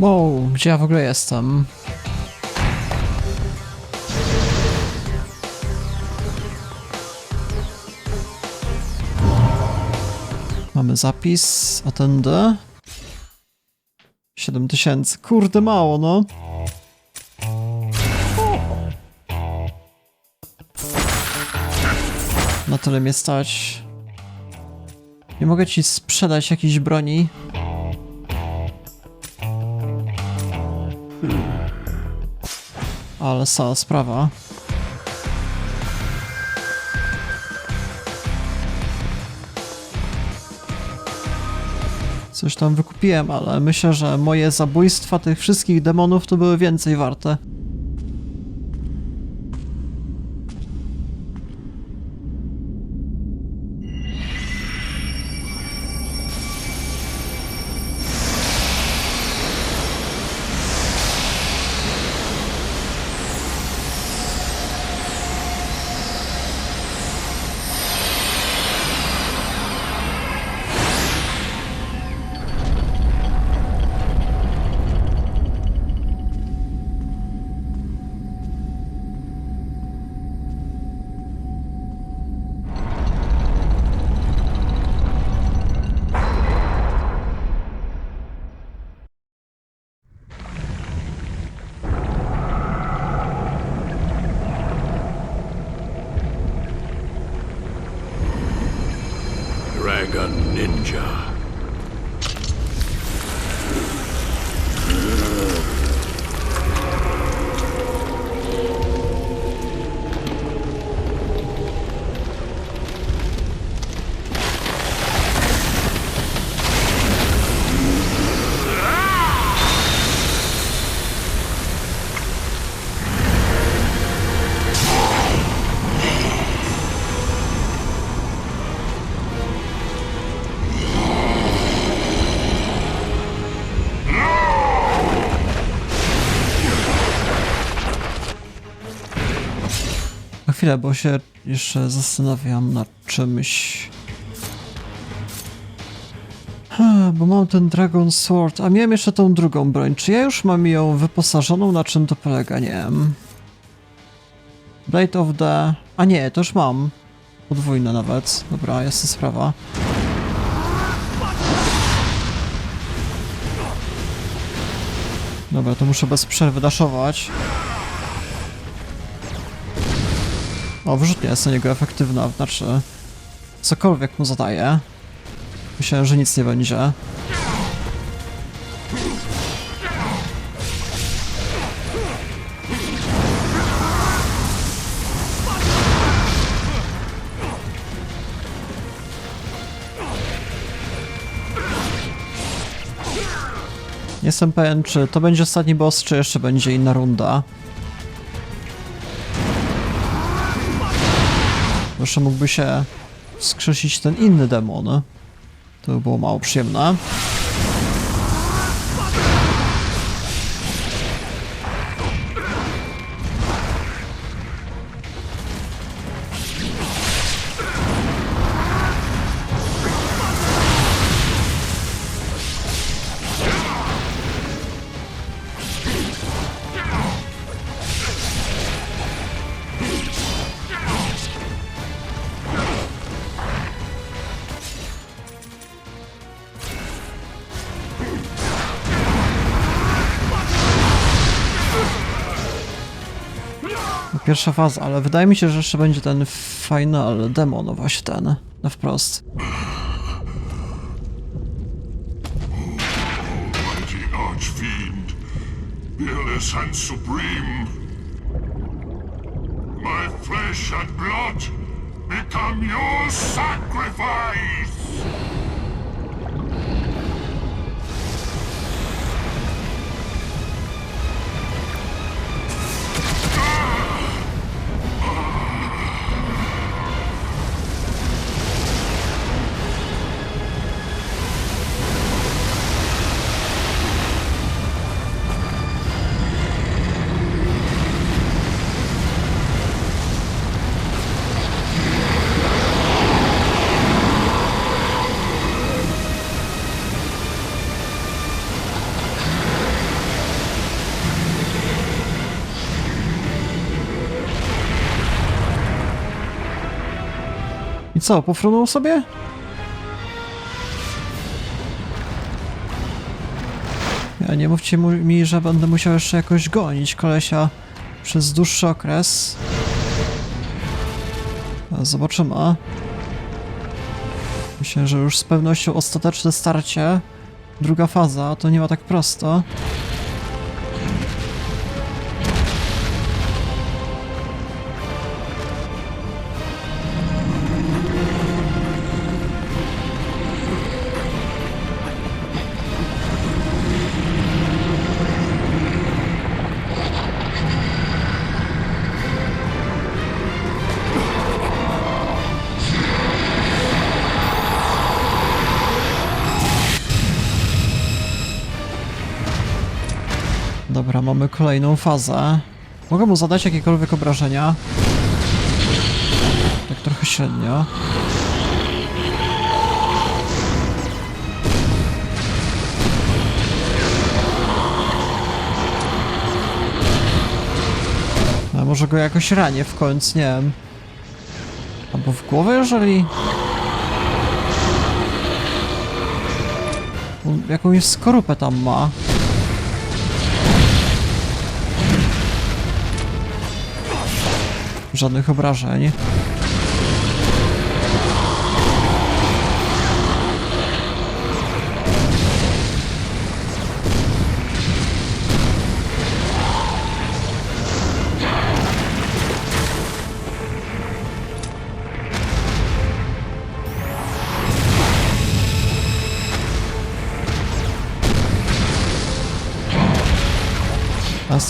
Wow, gdzie ja w ogóle jestem? Mamy zapis, attendy. 7000, kurde mało no. Na tyle mnie stać. Nie mogę ci sprzedać jakiejś broni. Ale cała sprawa. Coś tam wykupiłem, ale myślę, że moje zabójstwa tych wszystkich demonów to były więcej warte. Chwilę, bo się jeszcze zastanawiam nad czymś. Ha, Bo mam ten Dragon Sword, a miałem jeszcze tą drugą broń. Czy ja już mam ją wyposażoną? Na czym to polega? Nie wiem. Blade of the... A nie, to już mam. Podwójne nawet. Dobra, jasna sprawa. Dobra, to muszę bez przerwy daszować. O, wyrzutnia jest na niego efektywna, znaczy cokolwiek mu zadaje. Myślałem, że nic nie będzie. Nie jestem pewien, czy to będzie ostatni boss, czy jeszcze będzie inna runda. Jeszcze mógłby się wskrzesić ten inny demon. To by było mało przyjemne. Pierwsza faza, ale wydaje mi się, że jeszcze będzie ten final demon, no właśnie ten, na wprost. Mighty Archfiend, peerless and supreme. My flesh and blood become your sacrifice! Co, pofrunął sobie? Ja nie mówcie mi, że będę musiał jeszcze jakoś gonić kolesia przez dłuższy okres. Zobaczymy. Myślę, że już z pewnością ostateczne starcie. Druga faza, to nie ma tak prosto. Mamy kolejną fazę. Mogę mu zadać jakiekolwiek obrażenia? Tak trochę średnio. A może go jakoś ranię w końcu, nie wiem. Albo w głowę, jeżeli... Jakąś skorupę tam ma. Żadnych obrażeń.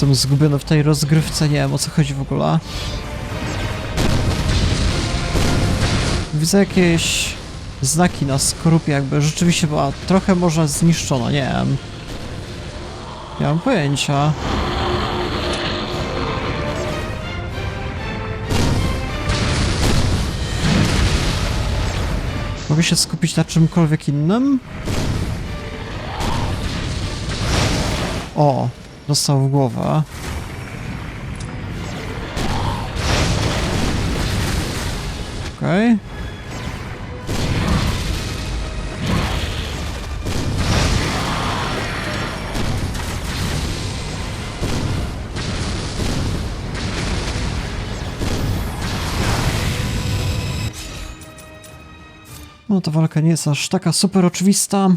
Jestem zgubiony w tej rozgrywce, nie wiem o co chodzi w ogóle. Widzę jakieś znaki na skorupie, jakby rzeczywiście była trochę może zniszczona, nie wiem. Nie mam pojęcia. Mogę się skupić na czymkolwiek innym? O, dostał w głowę. Okej. No ta walka nie jest aż taka super oczywista.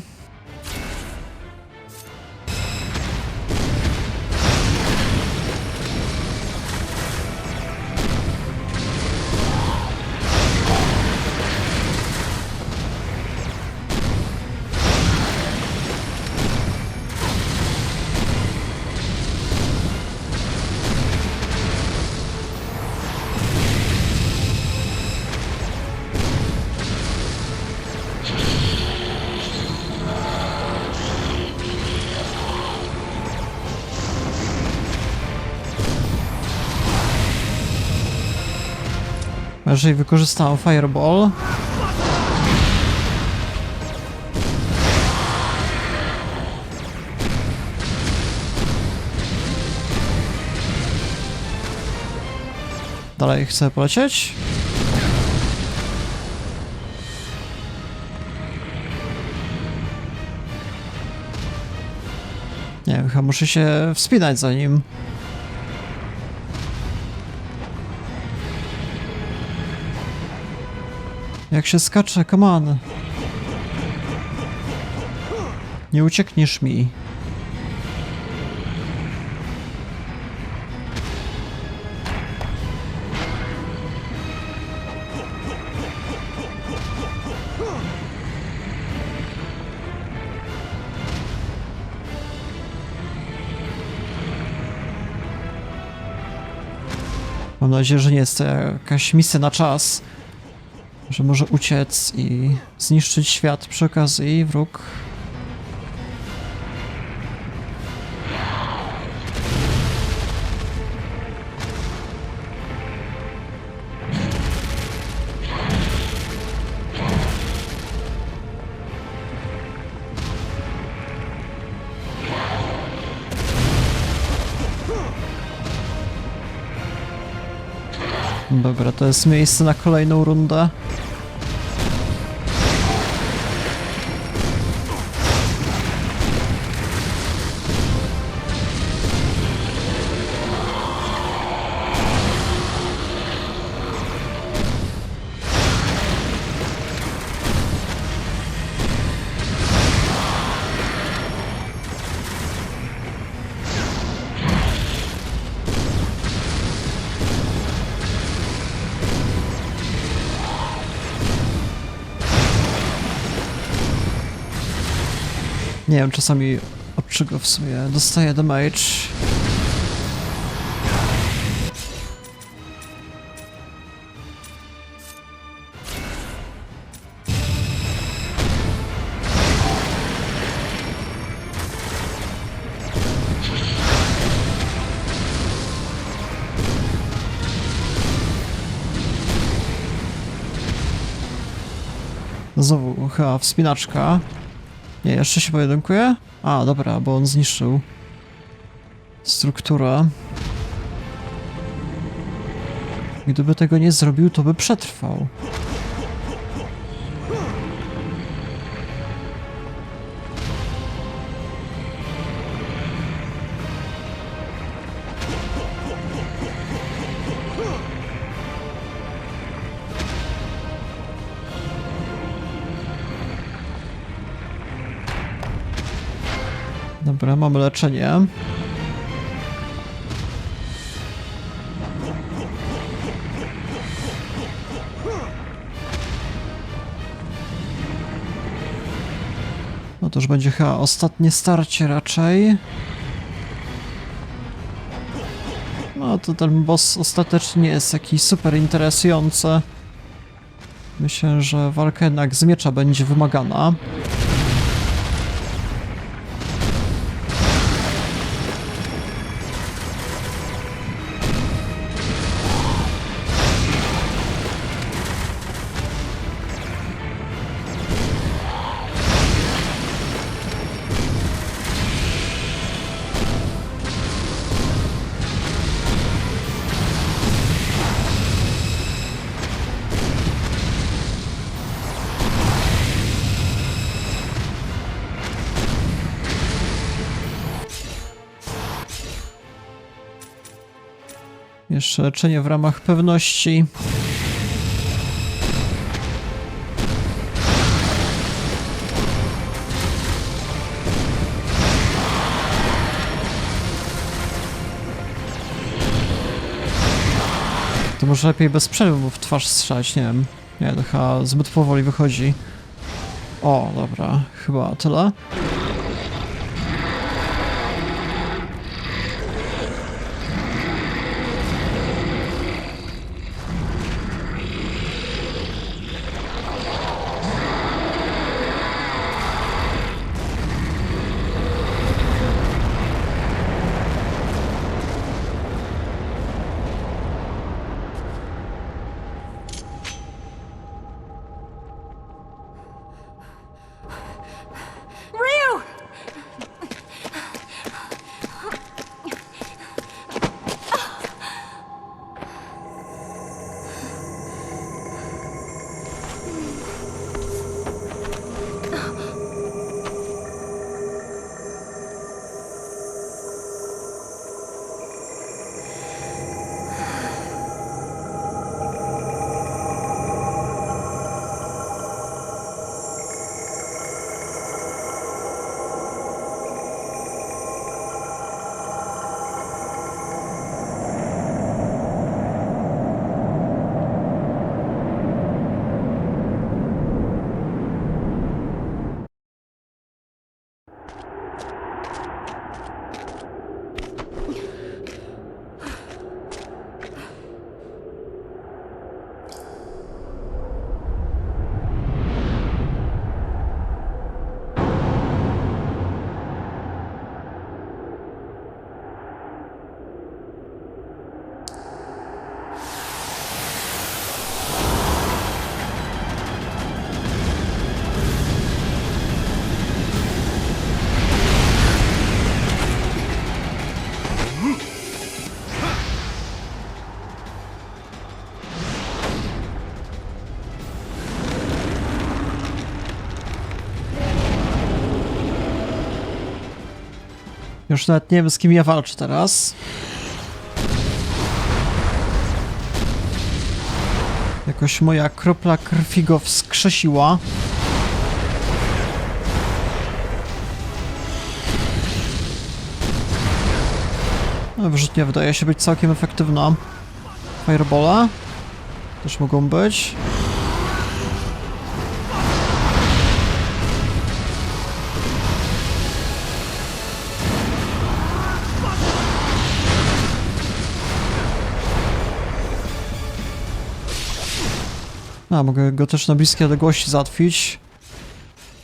Jeżeli wykorzystałem Fireball. Dalej chcę polecieć. Nie chyba muszę się wspinać za nim. Jak się skacze, come on. Nie uciekniesz mi. Mam nadzieję, że nie jest to jakaś misja na czas. Że może uciec i zniszczyć świat przy okazji wróg. To jest miejsce na kolejną rundę. Nie wiem, czasami od czego w sumie dostaję damage. Znowu chyba wspinaczka. Nie, jeszcze się pojedynkuje? A, dobra, bo on zniszczył strukturę. Gdyby tego nie zrobił, to by przetrwał. Dobra, mamy leczenie. No to już będzie chyba ostatnie starcie raczej. No to ten boss ostatecznie nie jest jakiś super interesujący. Myślę, że walka jednak z miecza będzie wymagana. Jeszcze leczenie w ramach pewności. To może lepiej bez przerwy w twarz strzelać, nie wiem. Nie, to chyba zbyt powoli wychodzi. O, dobra, chyba tyle. Już nawet nie wiem z kim ja walczę teraz. Jakoś moja kropla krwi go wskrzesiła. No, wyrzutnia wydaje się być całkiem efektywna. Firebola też mogą być. A, mogę go też na bliskie odległości załatwić.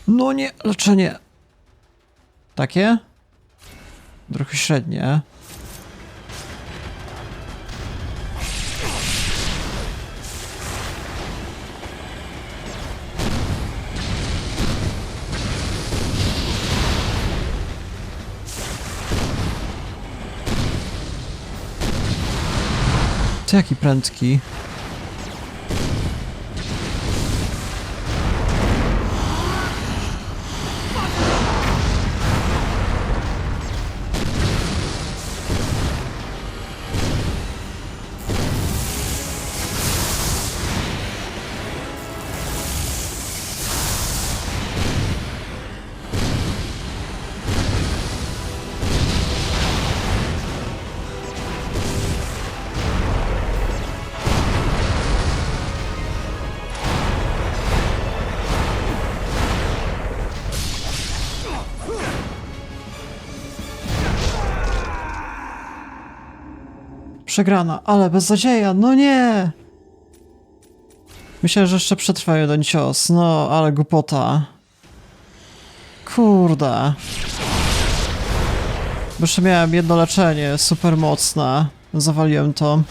No nie, leczenie. Takie? Trochę średnie. Jaki prędki. Przegrana, ale bez zadzieja, no nie! Myślę, że jeszcze przetrwa jeden cios, no ale głupota. Kurde. Bo Jeszcze miałem jedno leczenie, super mocne. Zawaliłem to.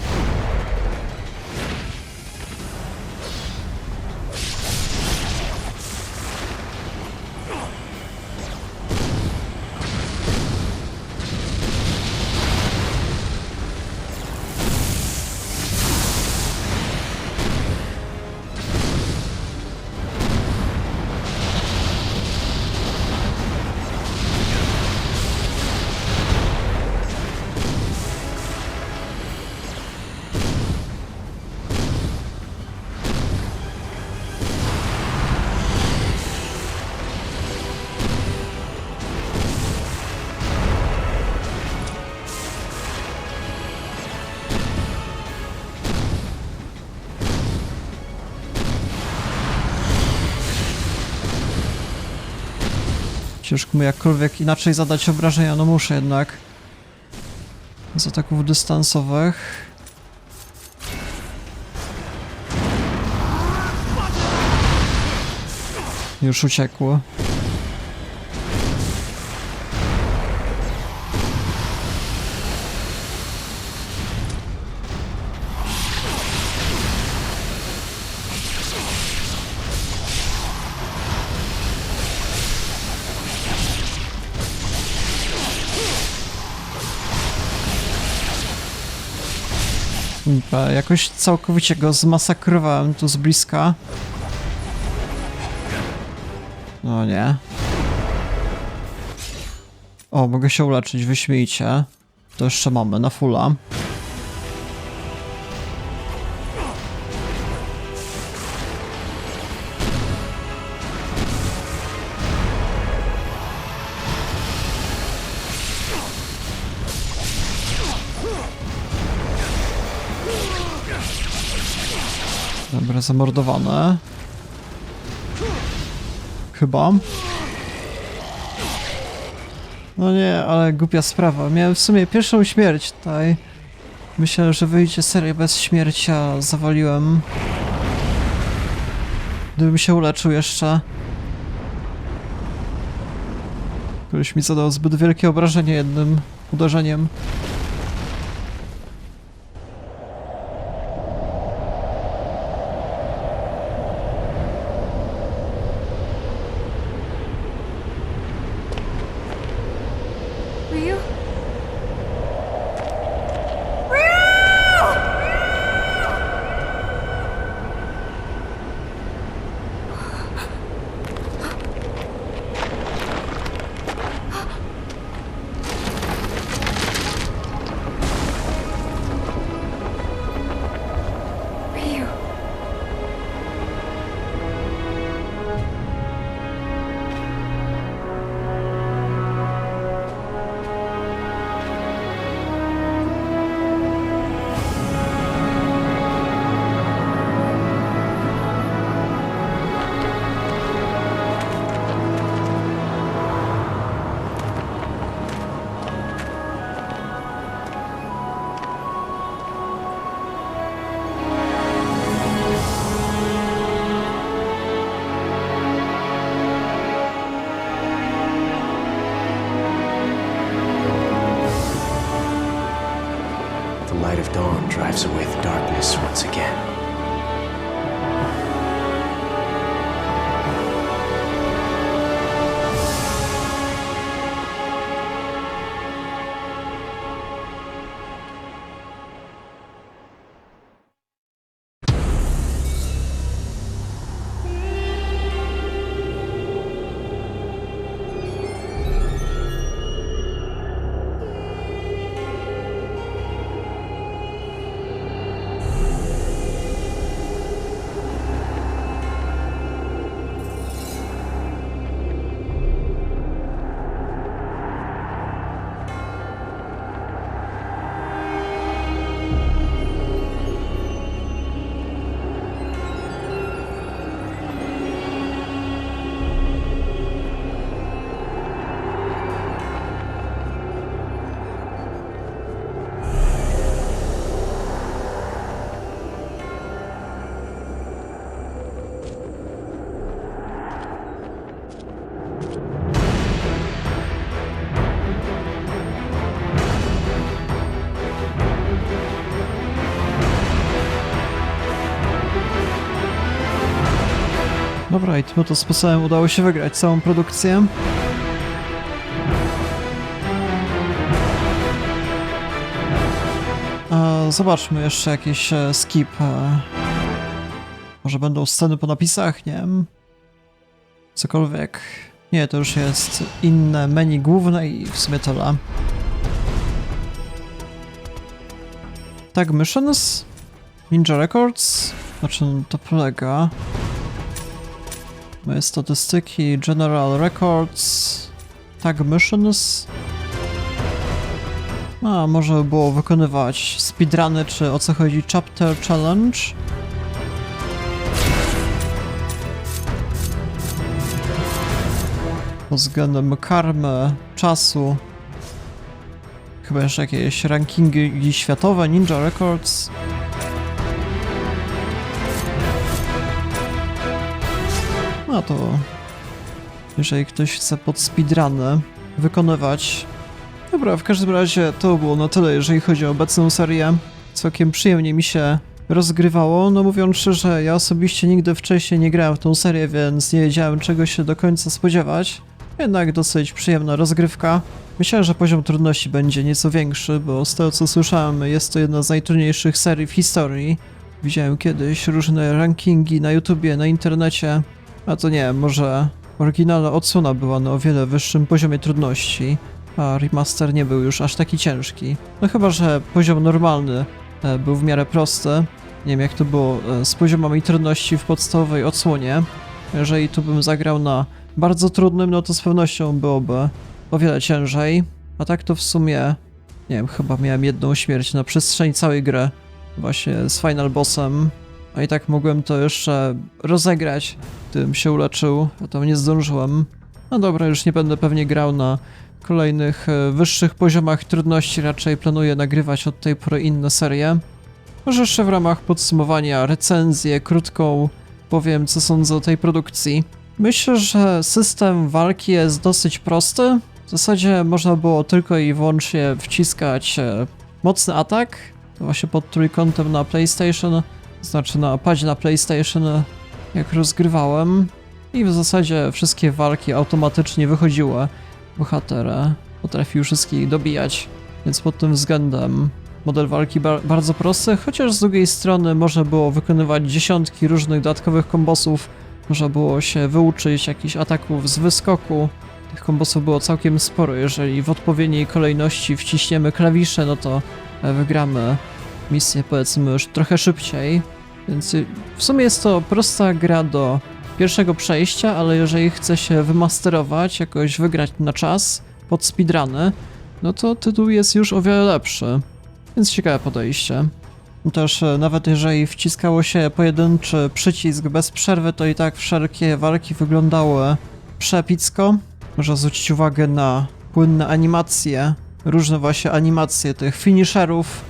Ciężko mu jakkolwiek inaczej zadać obrażenia, no muszę jednak. Z ataków dystansowych. Już uciekło. Jakoś całkowicie go zmasakrowałem tu z bliska. No nie. O, mogę się uleczyć, wyśmiejcie. To jeszcze mamy, na fulla. Dobra, zamordowane. Chyba. No nie, ale głupia sprawa. Miałem w sumie pierwszą śmierć tutaj. Myślę, że wyjdzie serię bez śmierci, a zawaliłem. Gdybym się uleczył jeszcze. Ktoś mi zadał zbyt wielkie obrażenie jednym uderzeniem. Drives away the darkness once again. Dobra, i tym oto sposobem udało się wygrać całą produkcję. E, zobaczmy jeszcze jakiś e, skip. E, może będą sceny po napisach, nie wiem. Cokolwiek. Nie, to już jest inne menu główne i w sumie tyle. Tag Missions? Ninja Records? Na czym to polega? Moje statystyki, General Records, Tag Missions. A, może by było wykonywać speedruny, czy o co chodzi Chapter Challenge. Pod względem karmy, czasu. Chyba jeszcze jakieś rankingi światowe, Ninja Records. No to jeżeli ktoś chce pod speedruny wykonywać. Dobra, w każdym razie to było na tyle, jeżeli chodzi o obecną serię. Całkiem przyjemnie mi się rozgrywało. No mówiąc szczerze, ja osobiście nigdy wcześniej nie grałem w tą serię, więc nie wiedziałem czego się do końca spodziewać. Jednak dosyć przyjemna rozgrywka. Myślałem, że poziom trudności będzie nieco większy, bo z tego co słyszałem jest to jedna z najtrudniejszych serii w historii. Widziałem kiedyś różne rankingi na YouTubie, na internecie, a to nie może oryginalna odsłona była na o wiele wyższym poziomie trudności, a remaster nie był już aż taki ciężki. No chyba, że poziom normalny e, był w miarę prosty. Nie wiem jak to było e, z poziomami trudności w podstawowej odsłonie. Jeżeli tu bym zagrał na bardzo trudnym, no to z pewnością byłoby o wiele ciężej. A tak to w sumie, nie wiem, chyba miałem jedną śmierć na przestrzeni całej gry. Właśnie z final bossem. A i tak mogłem to jeszcze rozegrać, gdybym się uleczył, a tam nie zdążyłem. No dobra, już nie będę pewnie grał na kolejnych e, wyższych poziomach trudności, raczej planuję nagrywać od tej pory inne serie. Może jeszcze w ramach podsumowania recenzję krótką powiem, co sądzę o tej produkcji. Myślę, że system walki jest dosyć prosty. W zasadzie można było tylko i wyłącznie wciskać e, mocny atak, to właśnie pod trójkątem na PlayStation, znaczy na padzie na PlayStation, jak rozgrywałem. I w zasadzie wszystkie walki automatycznie wychodziły. Bohater e, potrafił wszystkich dobijać, więc pod tym względem model walki ba bardzo prosty, chociaż z drugiej strony można było wykonywać dziesiątki różnych dodatkowych kombosów, można było się wyuczyć jakichś ataków z wyskoku. Tych kombosów było całkiem sporo, jeżeli w odpowiedniej kolejności wciśniemy klawisze, no to e, wygramy misję powiedzmy już trochę szybciej. Więc y, w sumie jest to prosta gra do pierwszego przejścia, ale jeżeli chce się wymasterować, jakoś wygrać na czas pod speedruny, no to tytuł jest już o wiele lepszy. Więc ciekawe podejście. Też e, nawet jeżeli wciskało się pojedynczy przycisk bez przerwy, to i tak wszelkie walki wyglądały przepicko. Można zwrócić uwagę na płynne animacje, różne właśnie animacje tych finisherów,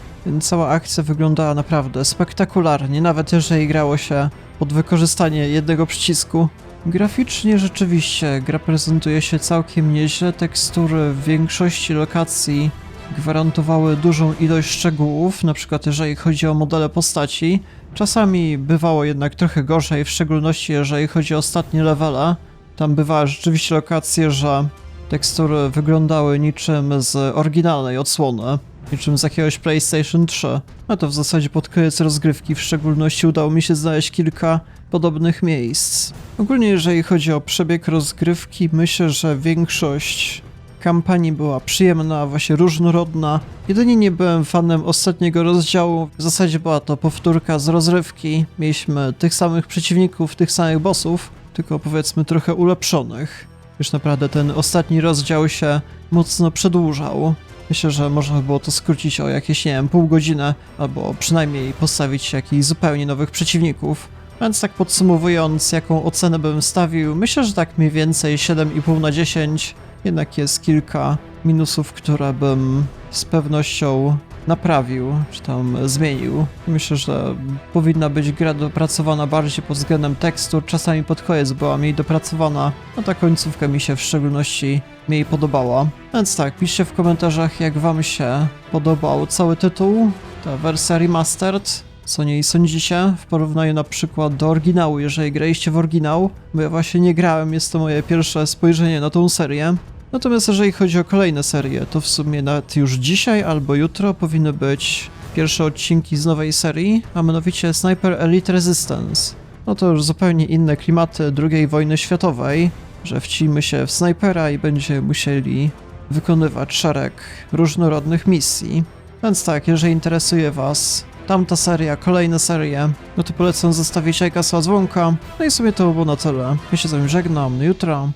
cała akcja wyglądała naprawdę spektakularnie, nawet jeżeli grało się pod wykorzystanie jednego przycisku. Graficznie rzeczywiście gra prezentuje się całkiem nieźle, tekstury w większości lokacji gwarantowały dużą ilość szczegółów, przykład jeżeli chodzi o modele postaci. Czasami bywało jednak trochę gorzej, w szczególności jeżeli chodzi o ostatnie levele. Tam bywały rzeczywiście lokacje, że tekstury wyglądały niczym z oryginalnej odsłony, niczym z jakiegoś PlayStation 3. A to w zasadzie pod koniec rozgrywki w szczególności udało mi się znaleźć kilka podobnych miejsc. Ogólnie jeżeli chodzi o przebieg rozgrywki, myślę, że większość kampanii była przyjemna, właśnie różnorodna. Jedynie nie byłem fanem ostatniego rozdziału. W zasadzie była to powtórka z rozrywki. Mieliśmy tych samych przeciwników, tych samych bossów, tylko powiedzmy trochę ulepszonych. Już naprawdę ten ostatni rozdział się mocno przedłużał. Myślę, że można by było to skrócić o jakieś, nie wiem, pół godziny, albo przynajmniej postawić jakichś zupełnie nowych przeciwników. Więc tak podsumowując, jaką ocenę bym stawił, myślę, że tak mniej więcej 7,5 na 10. Jednak jest kilka minusów, które bym z pewnością naprawił, czy tam zmienił. Myślę, że powinna być gra dopracowana bardziej pod względem tekstu. Czasami pod koniec była mniej dopracowana, a ta końcówka mi się w szczególności mniej podobała. Więc tak, piszcie w komentarzach, jak wam się podobał cały tytuł, ta wersja remastered. Co niej sądzicie w porównaniu na przykład do oryginału, jeżeli graliście w oryginał? Bo ja właśnie nie grałem, jest to moje pierwsze spojrzenie na tą serię. Natomiast jeżeli chodzi o kolejne serie, to w sumie nawet już dzisiaj albo jutro powinny być pierwsze odcinki z nowej serii, a mianowicie Sniper Elite Resistance. No to już zupełnie inne klimaty II wojny światowej, że wcimy się w snajpera i będziemy musieli wykonywać szereg różnorodnych misji. Więc tak, jeżeli interesuje Was tamta seria, kolejne serie, no to polecam zostawić lajka, dzwonka. No i sobie to było na tyle. Ja się z wami żegnam, do jutra.